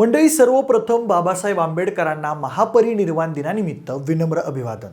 मंडळी सर्वप्रथम बाबासाहेब आंबेडकरांना महापरिनिर्वाण दिनानिमित्त विनम्र अभिवादन.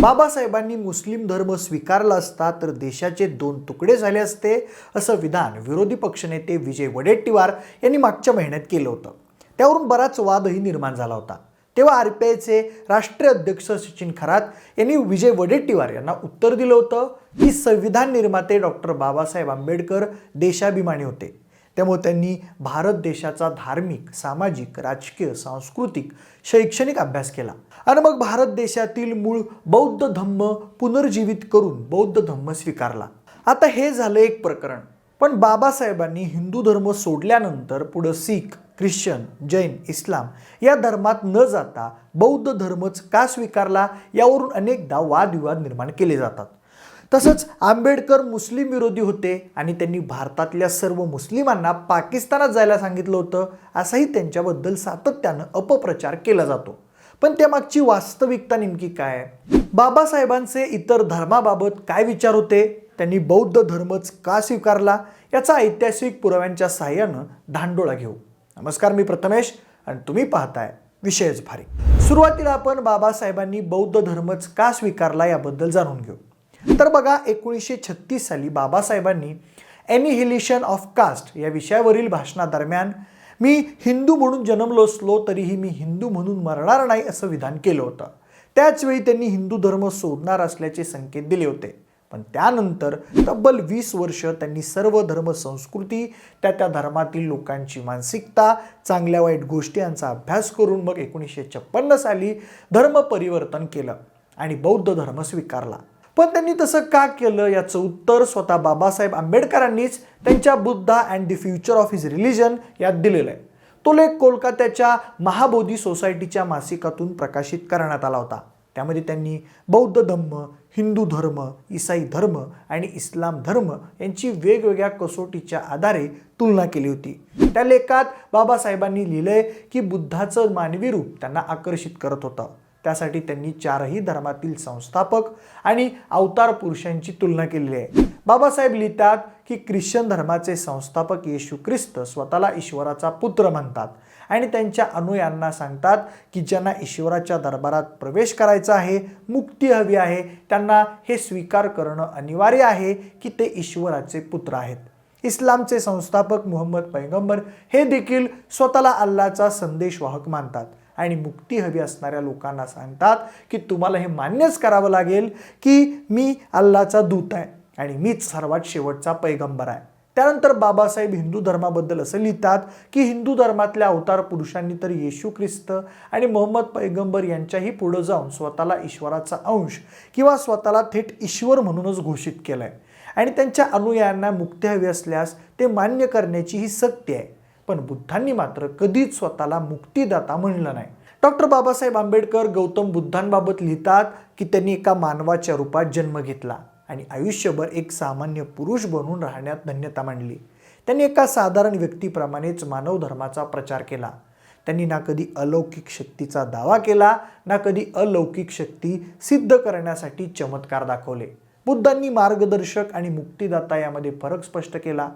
बाबासाहेबांनी मुस्लिम धर्म स्वीकारला असता तर देशाचे दोन तुकडे झाले असते असं विधान विरोधी पक्षनेते विजय वडेट्टीवार यांनी मागच्या महिन्यात केलं होतं. त्यावरून बराच वादही निर्माण झाला होता. तेव्हा आर पी आयचे राष्ट्रीय अध्यक्ष सचिन खरात यांनी विजय वडेट्टीवार यांना उत्तर दिलं होतं. की संविधान निर्माते डॉक्टर बाबासाहेब आंबेडकर देशाभिमानी होते. त्यामुळे त्यांनी भारत देशाचा धार्मिक सामाजिक राजकीय सांस्कृतिक शैक्षणिक अभ्यास केला. आणि मग भारत देशातील मूळ बौद्ध धम्म पुनर्जीवित करून बौद्ध धम्म स्वीकारला. आता हे झालं एक प्रकरण. पण बाबासाहेबांनी हिंदू धर्म सोडल्यानंतर पुढं सीख ख्रिश्चन जैन इस्लाम या धर्मात न जाता बौद्ध धर्मच का स्वीकारला यावरून अनेकदा वादविवाद निर्माण केले जातात. तसंच आंबेडकर मुस्लिम विरोधी होते आणि त्यांनी भारतातल्या सर्व मुस्लिमांना पाकिस्तानात जायला सांगितलं होतं असाही त्यांच्याबद्दल सातत्यानं अपप्रचार केला जातो. पण त्यामागची वास्तविकता नेमकी काय? आहे? बाबासाहेबांचे इतर धर्माबाबत काय विचार होते? त्यांनी बौद्ध धर्मच का स्वीकारला? याचा ऐतिहासिक पुराव्यांच्या सहाय्यानं धांडोळा घेऊ. नमस्कार मी प्रथमेश आणि तुम्ही पाहताय विषयच भारी. सुरुवातीला आपण बाबासाहेबांनी बौद्ध धर्मच का स्वीकारला याबद्दल जाणून घेऊ. तर बघा एकोणीसशे छत्तीस साली बाबासाहेबांनी ॲनिहिलिशन ऑफ कास्ट या विषयावरील भाषणादरम्यान मी हिंदू म्हणून जन्मलो असलो तरीही मी हिंदू म्हणून मरणार नाही असं विधान केलं होतं. त्याचवेळी त्यांनी हिंदू धर्म सोडणार असल्याचे संकेत दिले होते. पण त्यानंतर तब्बल वीस वर्ष त्यांनी सर्व धर्म संस्कृती त्या त्या धर्मातील लोकांची मानसिकता चांगल्या वाईट गोष्टी यांचा अभ्यास करून मग एकोणीसशे छप्पन्न साली धर्म परिवर्तन केलं आणि बौद्ध धर्म स्वीकारला. पण त्यांनी तसं का केलं याचं उत्तर स्वतः बाबासाहेब आंबेडकरांनीच त्यांच्या Buddha and the future of his religion यात दिलेलं आहे. तो लेख कोलकात्याच्या महाबोधी सोसायटीच्या मासिकातून प्रकाशित करण्यात आला होता. त्यामध्ये त्यांनी बौद्ध धम्म हिंदू धर्म इसाई धर्म आणि इस्लाम धर्म यांची वेगवेगळ्या कसोटीच्या आधारे तुलना केली होती. त्या लेखात बाबासाहेबांनी लिहिलंय की बुद्धाचं मानवी रूप त्यांना आकर्षित करत होतं. त्यासाठी त्यांनी चारही धर्मातील संस्थापक आणि अवतार पुरुषांची तुलना केलेली आहे. बाबासाहेब लिहितात की ख्रिश्चन धर्माचे संस्थापक येशू ख्रिस्त स्वतःला ईश्वराचा पुत्र म्हणतात आणि त्यांच्या अनुयांना सांगतात की ज्यांना ईश्वराच्या दरबारात प्रवेश करायचा आहे मुक्ती हवी आहे त्यांना हे स्वीकार करणं अनिवार्य आहे की ते ईश्वराचे पुत्र आहेत. इस्लामचे संस्थापक मुहम्मद पैगंबर हे देखील स्वतःला अल्लाचा संदेशवाहक मानतात. आणि मुक्ती हवी असणाऱ्या लोकांना सांगतात की तुम्हाला हे मान्यच करावं लागेल की मी अल्लाचा दूत आहे आणि मीच सर्वात शेवटचा पैगंबर आहे. त्यानंतर बाबासाहेब हिंदू धर्माबद्दल असं लिहितात की हिंदू धर्मातल्या अवतार पुरुषांनी तर येशू ख्रिस्त आणि मोहम्मद पैगंबर यांच्याही पुढं जाऊन स्वतःला ईश्वराचा अंश किंवा स्वतःला थेट ईश्वर म्हणूनच घोषित केलं आहे आणि त्यांच्या अनुयायांना मुक्ती हवी असल्यास ते मान्य करण्याची ही सक्ती आहे. पण बुद्धांनी मात्र कधीच स्वतःला मुक्तीदाता म्हणलं नाही. डॉक्टर बाबासाहेब आंबेडकर गौतम बुद्धांबाबत लिहितात की त्यांनी एका मानवाच्या रूपात जन्म घेतला आणि आयुष्यभर एक सामान्य पुरुष बनून राहण्यात धन्यता मांडली. त्यांनी एका साधारण व्यक्तीप्रमाणेच मानव धर्माचा प्रचार केला. त्यांनी ना कधी अलौकिक शक्तीचा दावा केला ना कधी अलौकिक शक्ती सिद्ध करण्यासाठी चमत्कार दाखवले. बुद्धांनी मार्गदर्शक आणि मुक्तिदाता यामध्ये फरक स्पष्ट केला.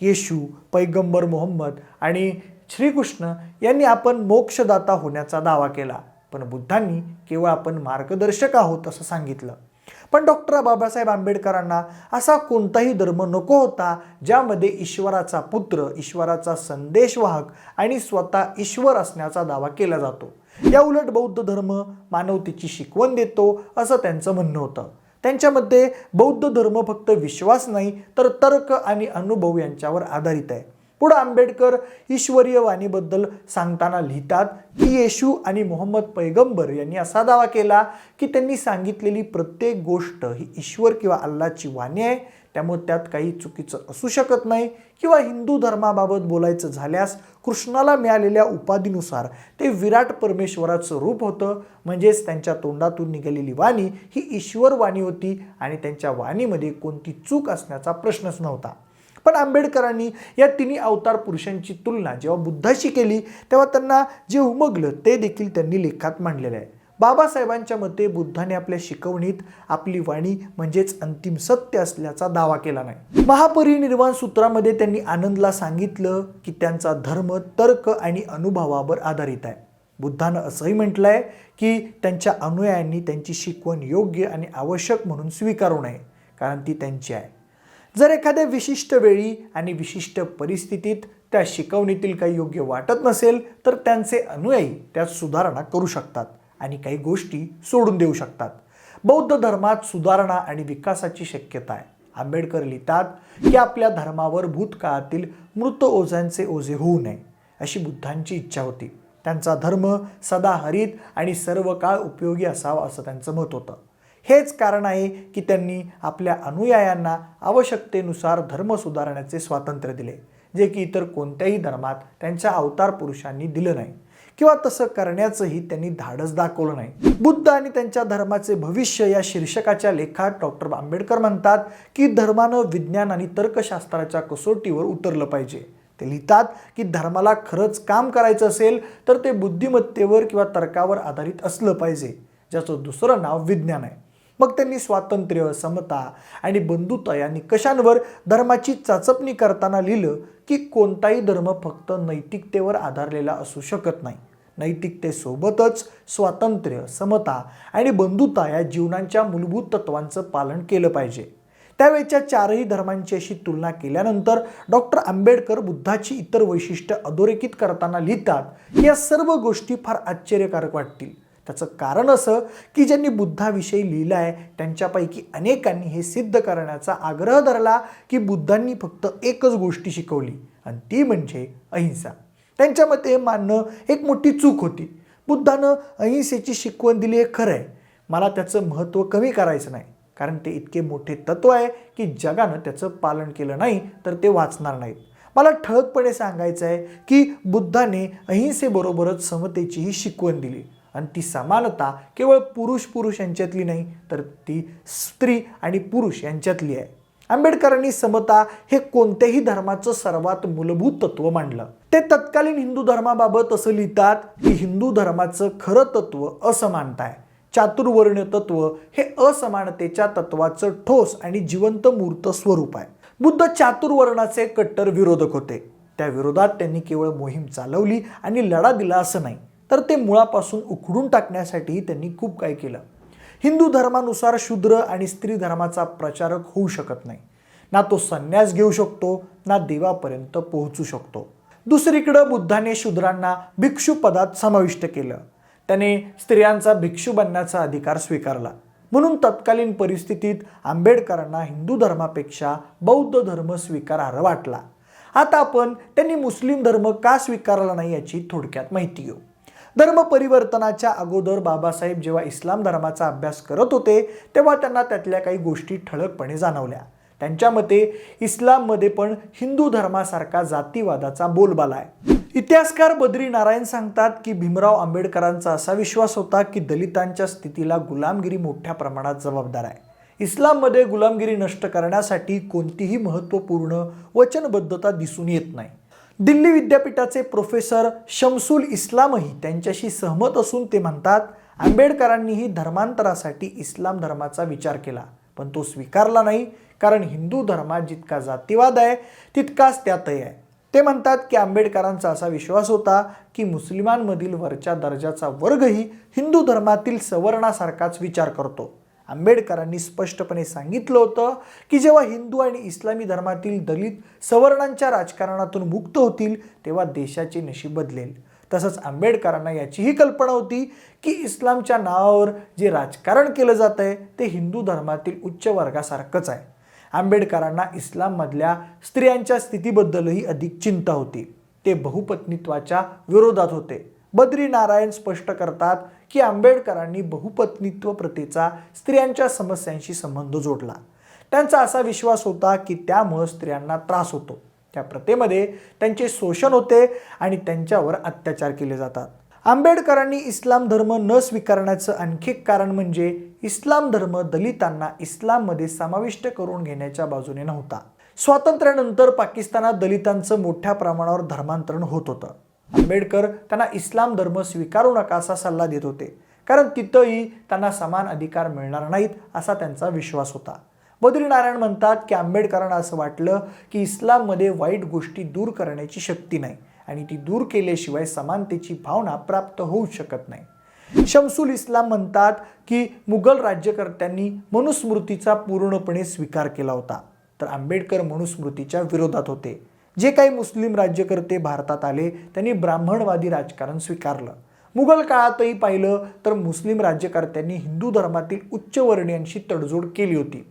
येशू पैगंबर मोहम्मद आणि श्रीकृष्ण यांनी आपण मोक्षदाता होण्याचा दावा केला. पण बुद्धांनी केवळ आपण मार्गदर्शक आहोत असं सांगितलं. पण डॉक्टर बाबासाहेब आंबेडकरांना असा कोणताही धर्म नको होता ज्यामध्ये ईश्वराचा पुत्र ईश्वराचा संदेशवाहक आणि स्वतः ईश्वर असण्याचा दावा केला जातो. या उलट बौद्ध धर्म मानवतेची शिकवण देतो असं त्यांचं म्हणणं होतं. त्यांच्यामध्ये बौद्ध धर्म फक्त विश्वास नाही तर तर्क आणि अनुभव यांच्यावर आधारित आहे. पुढं आंबेडकर ईश्वरीय वाणीबद्दल सांगताना लिहितात की येशू आणि मोहम्मद पैगंबर यांनी असा दावा केला की त्यांनी सांगितलेली प्रत्येक गोष्ट ही ईश्वर किंवा अल्लाची वाणी आहे. त्यामुळे त्यात काही चुकीचं असू शकत नाही. किंवा हिंदू धर्माबाबत बोलायचं झाल्यास कृष्णाला मिळालेल्या उपाधीनुसार ते विराट परमेश्वराचं रूप होतं. म्हणजेच त्यांच्या तोंडातून निघालेली वाणी ही ईश्वर वाणी होती आणि त्यांच्या वाणीमध्ये कोणती चूक असण्याचा प्रश्नच नव्हता. पण आंबेडकरांनी या तिन्ही अवतार पुरुषांची तुलना जेव्हा बुद्धाशी केली तेव्हा त्यांना जे उमगलं ते देखील त्यांनी लेखात मांडलेलं आहे. बाबासाहेबांच्या मते बुद्धाने आपल्या शिकवणीत आपली वाणी म्हणजेच अंतिम सत्य असल्याचा दावा केला नाही. महापरिनिर्वाण सूत्रामध्ये त्यांनी आनंदला सांगितलं की त्यांचा धर्म तर्क आणि अनुभवावर आधारित आहे. बुद्धानं असंही म्हटलंय की त्यांच्या अनुयायांनी त्यांची शिकवण योग्य आणि आवश्यक म्हणून स्वीकारू नये कारण ती त्यांची आहे. जर एखाद्या विशिष्ट वेळी आणि विशिष्ट परिस्थितीत त्या शिकवणीतील काही योग्य वाटत नसेल तर त्यांचे अनुयायी त्यात सुधारणा करू शकतात आणि काही गोष्टी सोडून देऊ शकतात. बौद्ध धर्मात सुधारणा आणि विकासाची शक्यता आहे. आंबेडकर लिहितात की आपल्या धर्मावर भूतकाळातील मृत ओझ्यांचे ओझे होऊ नये अशी बुद्धांची इच्छा होती. त्यांचा धर्म सदा हरित आणि सर्व काळ उपयोगी असावा असं त्यांचं मत होतं. हेच कारण आहे की त्यांनी आपल्या अनुयायांना आवश्यकतेनुसार धर्म सुधारण्याचे स्वातंत्र्य दिले जे की इतर कोणत्याही धर्मात त्यांच्या अवतार पुरुषांनी दिलं नाही. किंवा तसं करण्याचंही त्यांनी धाडस दाखवलं नाही. बुद्ध आणि त्यांच्या धर्माचे भविष्य या शीर्षकाच्या लेखात डॉक्टर आंबेडकर म्हणतात की धर्मानं विज्ञान आणि तर्कशास्त्राच्या कसोटीवर उतरलं पाहिजे. ते लिहितात की धर्माला खरंच काम करायचं असेल तर ते बुद्धिमत्तेवर किंवा तर्कावर आधारित असलं पाहिजे ज्याचं दुसरं नाव विज्ञान आहे. मग त्यांनी स्वातंत्र्य समता आणि बंधुता या निकषांवर धर्माची चाचपणी करताना लिहिलं की कोणताही धर्म फक्त नैतिकतेवर आधारलेला असू शकत नाही. नैतिकतेसोबतच स्वातंत्र्य समता आणि बंधुता या जीवनांच्या मूलभूत तत्वांचं पालन केलं पाहिजे. त्यावेळच्या चारही धर्मांची अशी तुलना केल्यानंतर डॉक्टर आंबेडकर बुद्धाची इतर वैशिष्ट्य अधोरेखित करताना लिहितात या सर्व गोष्टी फार आश्चर्यकारक वाटतील. त्याचं कारण असं की ज्यांनी बुद्धाविषयी लिहिलं आहे त्यांच्यापैकी अनेकांनी हे सिद्ध करण्याचा आग्रह धरला की बुद्धांनी फक्त एकच गोष्टी शिकवली आणि ती म्हणजे अहिंसा. त्यांच्या मते मानणं एक मोठी चूक होती. बुद्धानं अहिंसेची शिकवण दिली हे खरं आहे. मला त्याचं महत्त्व कमी करायचं नाही. कारण ते इतके मोठे तत्व आहे की जगानं त्याचं पालन केलं नाही तर ते वाचणार नाहीत. मला ठळकपणे सांगायचं आहे की बुद्धाने अहिंसेबरोबरच समतेचीही शिकवण दिली. आणि ती समानता केवळ पुरुष पुरुष यांच्यातली नाही तर ती स्त्री आणि पुरुष यांच्यातली आहे. आंबेडकरांनी समता हे कोणत्याही धर्माचं सर्वात मूलभूत तत्व मांडलं. ते तत्कालीन हिंदू धर्माबाबत असं लिहितात की हिंदू धर्माचं खरं तत्व असमानता आहे. चातुर्वर्ण्य तत्व हे असमानतेच्या तत्वाचं ठोस आणि जिवंत मूर्त स्वरूप आहे. बुद्ध चातुर्वर्णाचे कट्टर विरोधक होते. त्या विरोधात त्यांनी केवळ मोहीम चालवली आणि लढा दिला असं नाही. तर ते मुळापासून उखडून टाकण्यासाठी त्यांनी खूप काही केलं. हिंदू धर्मानुसार शूद्र आणि स्त्री धर्माचा प्रचारक होऊ शकत नाही. ना तो संन्यास घेऊ शकतो ना देवापर्यंत पोहोचू शकतो. दुसरीकडं बुद्धाने शूद्रांना भिक्षू पदात समाविष्ट केलं. त्याने स्त्रियांचा भिक्षू बनण्याचा अधिकार स्वीकारला. म्हणून तत्कालीन परिस्थितीत आंबेडकरांना हिंदू धर्मापेक्षा बौद्ध धर्म स्वीकारार्ह वाटला. आता आपण त्यांनी मुस्लिम धर्म का स्वीकारला नाही याची थोडक्यात माहिती घेऊ. धर्म परिवर्तनाच्या अगोदर बाबासाहेब जेव्हा इस्लाम धर्माचा अभ्यास करत होते तेव्हा त्यांना त्यातल्या काही गोष्टी ठळकपणे जाणवल्या. त्यांच्या मते इस्लाममध्ये पण हिंदू धर्मासारखा जातीवादाचा बोलबाला आहे. इतिहासकार बद्री नारायण सांगतात की भीमराव आंबेडकरांचा असा विश्वास होता की दलितांच्या स्थितीला गुलामगिरी मोठ्या प्रमाणात जबाबदार आहे. इस्लाममध्ये गुलामगिरी नष्ट करण्यासाठी कोणतीही महत्त्वपूर्ण वचनबद्धता दिसून येत नाही. दिल्ली विद्यापीठाचे प्रोफेसर शमसुल इस्लामही त्यांच्याशी सहमत असून ते म्हणतात आंबेडकरांनीही धर्मांतरासाठी इस्लाम धर्माचा विचार केला पण तो स्वीकारला नाही कारण हिंदू धर्मात जितका जातीवाद आहे तितकाच त्यातही आहे. ते म्हणतात की आंबेडकरांचा असा विश्वास होता की मुस्लिमांमधील वरच्या दर्जाचा वर्गही हिंदू धर्मातील सवर्णासारखाच विचार करतो. आंबेडकरांनी स्पष्टपणे सांगितलं होतं की जेव्हा हिंदू आणि इस्लामी धर्मातील दलित सवर्णांच्या राजकारणातून मुक्त होतील तेव्हा देशाचे नशीब बदलेल. तसंच आंबेडकरांना याचीही कल्पना होती की इस्लामच्या नावावर जे राजकारण केलं जात आहे ते हिंदू धर्मातील उच्च वर्गासारखंच आहे. आंबेडकरांना इस्लाममधल्या स्त्रियांच्या स्थितीबद्दलही अधिक चिंता होती. ते बहुपत्नीत्वाच्या विरोधात होते. बद्री नारायण स्पष्ट करतात की आंबेडकरांनी बहुपत्नीत्व प्रथेचा स्त्रियांच्या समस्यांशी संबंध जोडला. त्यांचा असा विश्वास होता की त्यामुळं स्त्रियांना त्रास होतो. त्या प्रथेमध्ये त्यांचे शोषण होते आणि त्यांच्यावर अत्याचार केले जातात. आंबेडकरांनी इस्लाम धर्म न स्वीकारण्याचं आणखी एक कारण म्हणजे इस्लाम धर्म दलितांना इस्लाममध्ये समाविष्ट करून घेण्याच्या बाजूने नव्हता. स्वातंत्र्यानंतर पाकिस्तानात दलितांचं मोठ्या प्रमाणावर धर्मांतरण होत होतं. आंबेडकर त्यांना इस्लाम धर्म स्वीकारू नका असा सल्ला देत होते. कारण तिथंही त्यांना समान अधिकार मिळणार नाहीत असा त्यांचा विश्वास होता. बद्रीनारायण म्हणतात की आंबेडकरांना असं वाटलं की इस्लाममध्ये वाईट गोष्टी दूर करण्याची शक्ती नाही आणि ती दूर केल्याशिवाय समानतेची भावना प्राप्त होऊ शकत नाही. शमसुल इस्लाम म्हणतात की मुघल राज्यकर्त्यांनी मनुस्मृतीचा पूर्णपणे स्वीकार केला होता. तर आंबेडकर मनुस्मृतीच्या विरोधात होते. जे काही मुस्लिम राज्यकर्ते भारतात आले त्यांनी ब्राह्मणवादी राजकारण स्वीकारलं. मुघल काळातही पाहिलं तर मुस्लिम राज्यकर्त्यांनी हिंदू धर्मातील उच्चवर्णीयांशी तडजोड केली होती.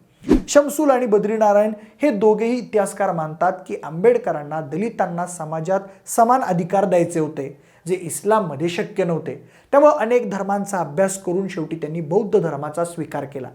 शमसूल आणि बद्रीनारायण हे दोघेही इतिहासकार मानतात की आंबेडकरांना दलितांना समाजात समान अधिकार द्यायचे होते जे इस्लाममध्ये शक्य नव्हते. त्यामुळे अनेक धर्मांचा अभ्यास करून शेवटी त्यांनी बौद्ध धर्माचा स्वीकार केला.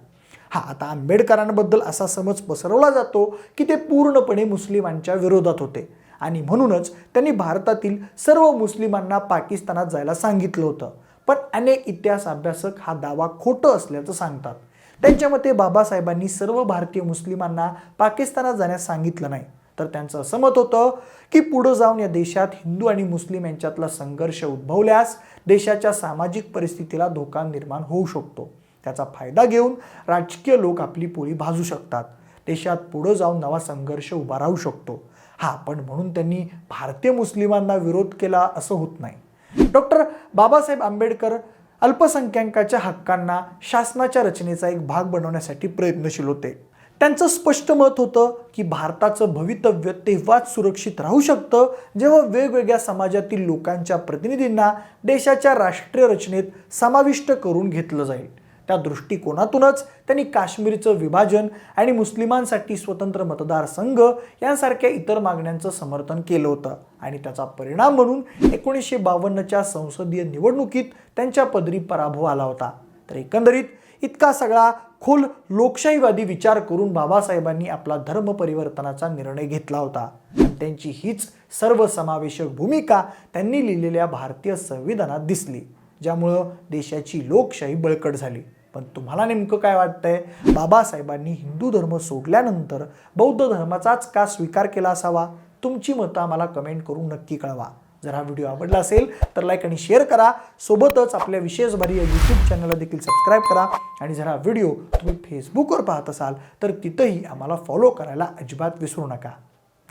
हा आता आंबेडकरांबद्दल असा समज पसरवला जातो की ते पूर्णपणे मुस्लिमांच्या विरोधात होते. आणि म्हणूनच त्यांनी भारतातील सर्व मुस्लिमांना पाकिस्तानात जायला सांगितलं होतं. पण अनेक इतिहास अभ्यासक हा दावा खोटं असल्याचं सांगतात. त्यांच्या मते बाबासाहेबांनी सर्व भारतीय मुस्लिमांना पाकिस्तानात जाण्यास सांगितलं नाही. तर त्यांचं असं मत होतं की पुढं जाऊन या देशात हिंदू आणि मुस्लिम यांच्यातला संघर्ष उद्भवल्यास देशाच्या सामाजिक परिस्थितीला धोका निर्माण होऊ शकतो. त्याचा फायदा घेऊन राजकीय लोक आपली पोळी भाजू शकतात. देशात पुढं जाऊन नवा संघर्ष उभा राहू शकतो. हा पण म्हणून त्यांनी भारतीय मुस्लिमांना विरोध केला असं होत नाही. डॉक्टर बाबासाहेब आंबेडकर अल्पसंख्याकाच्या हक्कांना शासनाच्या रचनेचा एक भाग बनवण्यासाठी प्रयत्नशील होते. त्यांचं स्पष्ट मत होतं की भारताचं भवितव्य तेव्हाच सुरक्षित राहू शकतं जेव्हा वेगवेगळ्या समाजातील लोकांच्या प्रतिनिधींना देशाच्या राष्ट्रीय रचनेत समाविष्ट करून घेतलं जाईल. त्या दृष्टिकोनातूनच त्यांनी काश्मीरचं विभाजन आणि मुस्लिमांसाठी स्वतंत्र मतदारसंघ यांसारख्या इतर मागण्यांचं समर्थन केलं होतं. आणि त्याचा परिणाम म्हणून एकोणीसशे बावन्नच्या संसदीय निवडणुकीत त्यांच्या पदरी पराभव आला होता. तर एकंदरीत इतका सगळा खोल लोकशाहीवादी विचार करून बाबासाहेबांनी आपला धर्म परिवर्तनाचा निर्णय घेतला होता. आणि त्यांची हीच सर्वसमावेशक भूमिका त्यांनी लिहिलेल्या भारतीय संविधानात दिसली. ज्यामुळं देशाची लोकशाही बळकट झाली. पण तुम्हाला नेमकं काय वाटतंय? बाबासाहेबांनी हिंदू धर्म सोडल्यानंतर बौद्ध धर्माचाच का स्वीकार केला असावा? तुमची मतं आम्हाला कमेंट करून नक्की कळवा. जर हा व्हिडिओ आवडला असेल तर लाईक आणि शेअर करा. सोबतच आपल्या विशेषभारी या यूट्यूब चॅनलला देखील सबस्क्राईब करा. आणि जर हा व्हिडिओ तुम्ही फेसबुकवर पाहत असाल तर तिथंही आम्हाला फॉलो करायला अजिबात विसरू नका.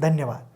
धन्यवाद.